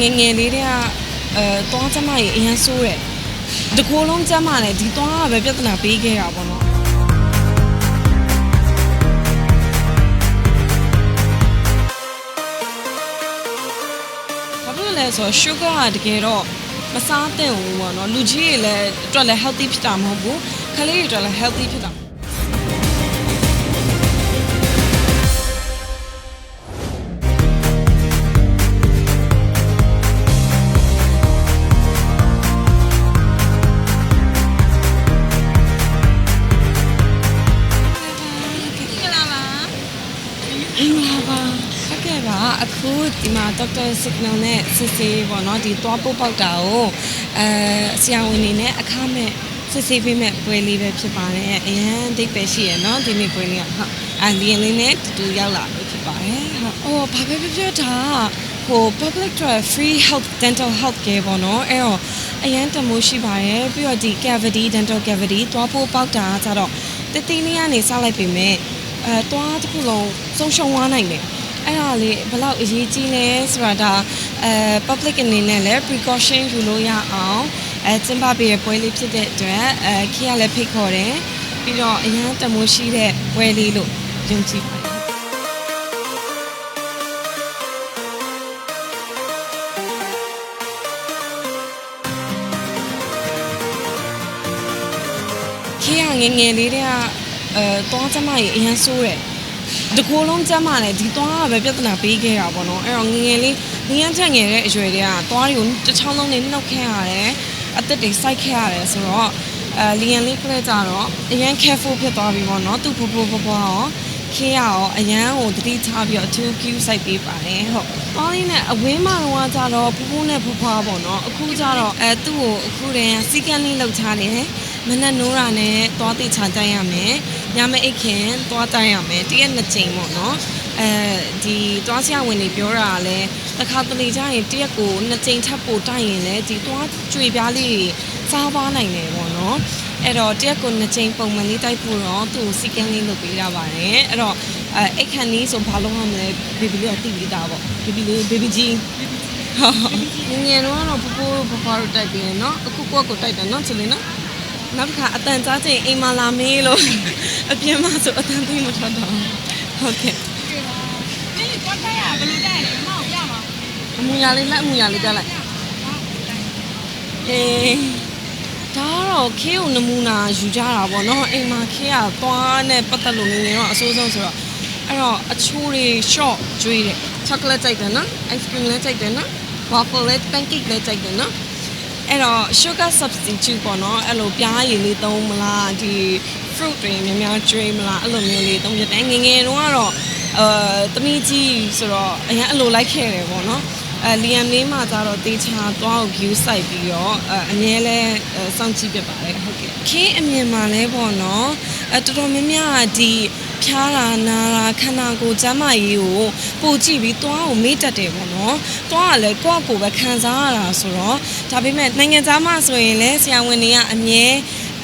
ငယ်ငယ်လေးတည်းကအဲသွားကျမကြီးအရင်ဆိုးတယ်တကိုယ်လုံးကျမနဲ့ဒီသွားကပဲပြဿနာပေးခဲ့တာပေါ့နော်ဘာဖြစ်လို့လဲဆိုတော့ sugar ကတကယ်တော့မစားသင့်ဘူးပေါ့နော်လူကြီးတွေလည်းအတွက်လည်း healthy ဖြစ်တာမဟုတ်ဘူးခလေးတွေအတွက်လည်း healthy ဖြစ်တာ အခုဒီမှာဒေါက်တာ signal နဲ့စစ်ဆေးပေါ့နော်ဒီသွားပုတ်ပေါက်တာကိုအဲဆရာဝန်နေနဲ့အခမဲ့စစ်ဆေးပေးမဲ့ပွဲလေးပဲဖြစ်ပါတယ်အရန်ဒိတ်ပဲရှိရယ်နော်ဒီနေ့ပွဲလေးကဟုတ်အန်ဒီယန်လေးနဲ့တူတူရောက်လာလို့ဖြစ်ပါတယ်ဟုတ်အော်ဘာပဲပြောပြောဒါဟို public အတွက် free health dental health care ပေါ့နော်အဲ့တော့အရန်တမိုးရှိပါတယ်ပြီးတော့ဒီ cavity dental cavity သွားပုတ်ပေါက်တာကကြတော့တတိလေးကနေစလိုက်ပေမဲ့အဲသွားတစ်ခုလုံးဆုံးရှုံးသွားနိုင်တယ် အဲ့ဒါလေးဘယ်လောက်အရေးကြီးလဲဆိုတာဒါအဲ public အနေနဲ့လည်း precaution ယူလို့ရအောင်အဲကျင်းပပေးရပွဲလေးဖြစ်တဲ့အတွက်အဲခေကလည်းဖိတ်ခေါ်တယ်ပြီးတော့အရန်တမိုးရှိတဲ့ပွဲလေးလို့ယုံကြည်ပါတယ်ခေကငယ်ငယ်လေးတည်းကအဲသွားကျမကြီးအရန်ဆိုးတယ် တကိုယ်လုံးကျမနဲ့ဒီသွားကပဲပြဿနာပေးခဲ့တာပေါ့နော်အဲ့တော့ငယ်ငယ်လေးငငယ်ချက်ငယ်တဲ့အရွယ်တည်းကသွားတွေကိုတစ်ချောင်းလုံးနဲ့နှုတ်ခဲ့ရတယ်အသက်တွေစိုက်ခဲ့ရတယ်ဆိုတော့အဲလီယန်လေးကလေးကြတော့အရန် careful ဖြစ်သွားပြီပေါ့နော်သူ့ဖဖိုးဖဖိုးရောခေရရောအရန်ကိုတတိထားပြီးတော့အထူး cue စိုက်ပေးပါတယ်ဟုတ်။သွားလေးနဲ့အဝင်းမတော့ကြတော့ဖဖိုးနဲ့ဖဖွားပေါ့နော်အခုကျတော့အဲသူ့ကိုအခုတည်းကစီကန်းလေးလောက်ချတယ် မနဲ့နိုးတာနဲ့သွားတိချတိုင်းရမယ်ညမအိတ်ခင်သွားတိုင်းရမယ်တရက်နှစ်ချိန်ပေါ့နော်အဲဒီသွားဆရာဝန်တွေပြောတာကလည်းတစ်ခါတလေကျရင်တရက်ကိုနှစ်ချိန်ထပ်ပို့တိုက်ရင်လည်းဒီသွားကြွေပြားလေးတွေစားပါနိုင်တယ်ပေါ့နော်အဲ့တော့တရက်ကိုနှစ်ချိန်ပုံမှန်လေးတိုက်ဖို့တော့သူ့ကိုစီကန်းလေးလုပ်ပေးတာပါတယ်အဲ့တော့အဲအိတ်ခန့်လေးဆိုဘာလို့မှမလဲဘေဘီလေးကတိပြီးသားပေါ့ဘေဘီလေးဘေဘီကြီးဟုတ်ငယ်တော့တော့ပပိုးပပွားတို့တိုက်ပြီးရနော်အခုကိုယ့်ကိုတိုက်တယ်နော်ချစ်လေးနော် နောက်တစ်ခါအတန်ကြားချိန်အိမ်မှာလာမေးလို့အပြင်မှာဆိုအတန်သိမထွက်တော့ဘူးဟုတ်ကဲ့ဒီလိုတော့တိုက်ရဘယ်လိုတိုက်ရလဲမမပြပါအမူအရာလေးလက်အမူအရာလေးပြလိုက်အေးဒါကတော့ခေကိုနမူနာယူကြတာပေါ့နော်အိမ်မှာခေကသွားနဲ့ပတ်သက်လို့ငယ်ငယ်တော့အဆိုးဆုံးဆိုတော့အဲ့တော့အချိုးတွေ short ကျွေးတယ် chocolate ကြိုက်တယ်နော် ice cream လည်းကြိုက်တယ်နော် waffle လည်း pancake လည်းကြိုက်တယ်နော် အဲ့တော့ sugar substitute ပေါ့နော်အဲ့လိုပြားရည်လေးသုံးမလားဒီ fruit တွေများများကျွေးမလားအဲ့လိုမျိုးလေးသုံးပြတယ်ငယ်ငယ်တုန်းကတော့အဲသမီးကြီးဆိုတော့အရင်အလိုလိုက်ခဲ့တယ်ပေါ့နော်အဲလီယမ်လေးမှာကျတော့တေချာသွားကို view site ပြီးတော့အဲအငဲလဲအဲစောင့်ကြည့်ပြပါတယ်ဟုတ်ကဲ့ခင်းအမြင်မှာလဲပေါ့နော်အဲတော်တော်များများကဒီ ဖြားတာနာတာခန္ဓာကိုယ်ကျန်းမာရေးကိုပိုကြည့်ပြီးသွားကိုမေ့တတ်တယ်ပေါ့နော်သွားကလည်းကိုယ့်ကိုယ်ပဲခံစားရတာဆိုတော့ဒါပေမဲ့နိုင်ငံသားမှဆိုရင်လည်းဆရာဝန်တွေကအမြဲ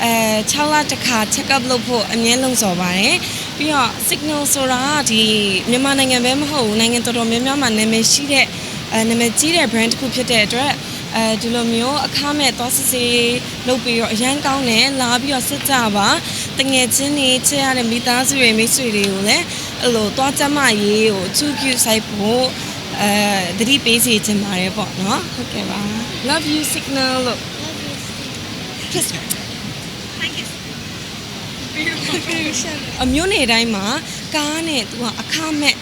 အဲ6လတစ်ခါ check up လုပ်ဖို့အမြဲလုံဆော်ပါတယ်ပြီးတော့ signal ဆိုတာကဒီမြန်မာနိုင်ငံပဲမဟုတ်ဘူးနိုင်ငံတော်တော်များများမှာနာမည်ရှိတဲ့အဲနာမည်ကြီးတဲ့ brand တစ်ခုဖြစ်တဲ့အတွက် အဲဒီလိုမျိုးအခမဲ့သွားစစ်ဆေးလုပ်ပြီးတော့အရန်ကောင်းတယ်လာပြီးတော့စစ်ကြပါတငယ်ချင်းတွေချစ်ရတဲ့မိသားစုတွေမိတ်ဆွေတွေကိုလည်းအဲ့လိုသွားကြမရေးကိုချူကျူဆိုင်ဖို့အဲသတိပေးစီချင်ပါတယ်ပေါ့နော်ဟုတ်ကဲ့ပါ love you signal လို့ kiss me Thank you အမျိုးနေတိုင်းမှာကားနဲ့သူကအခမဲ့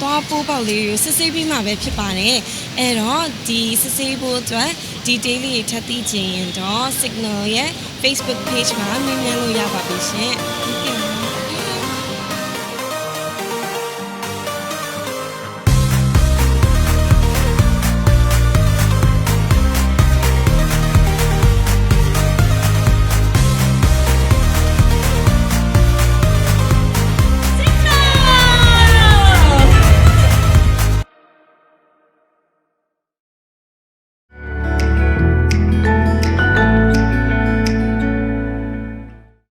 သွားပိုးပေါက်လေးကိုစစ်ဆေးပြီးမှပဲဖြစ်ပါတယ် အဲ့တော့ဒီစစ်ဆေးဖို့အတွက် detail လေးထပ်သိချင်ရင်တော့ signal ရဲ့ Facebook page မှာမြင်မြင်လို့ရပါပြီရှင်ဟုတ်ကဲ့ပါ